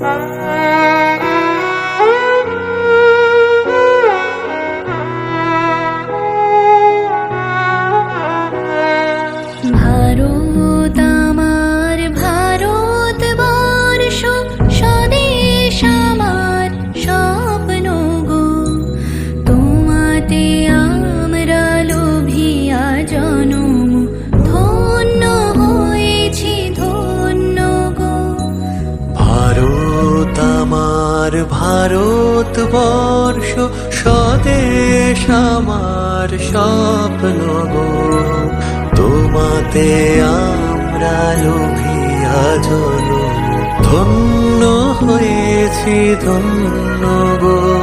Bye. আমার ভারত বর্ষ স্বদেশ আমার স্বপ্ন গো। তোমাতে আমরা লোভিয়া জল ধন্য হয়েছি ধন্য গো।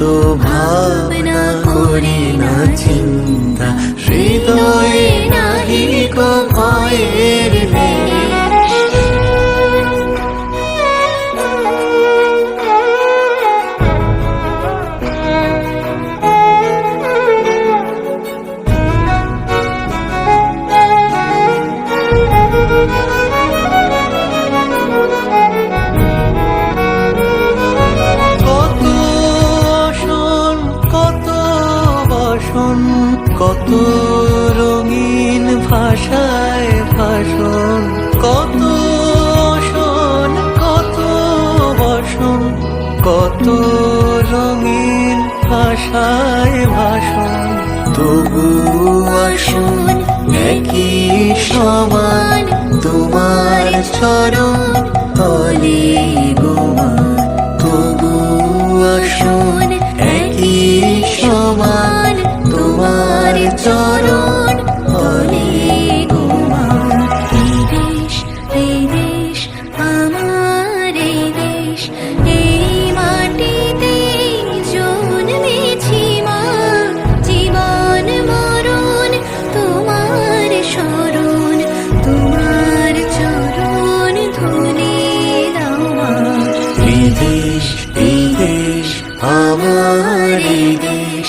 তো ভাবনা করি না চিন্তা। বাসন কত রঙিন ভাষায় ভাষণ, কত আসন কত বাসন, কত রঙিন ভাষায় ভাষণ। তবু আসুন একই সমান, তোমার চরণ তলে গোমা। তবু আসুন একই চরণ তলে গোমা এই দেশ আমার এই জীবন, মরণ, তোমার স্মরণ তোমার চরণ ধুলে দাও মা। এই দেশ এই দেশ দেশ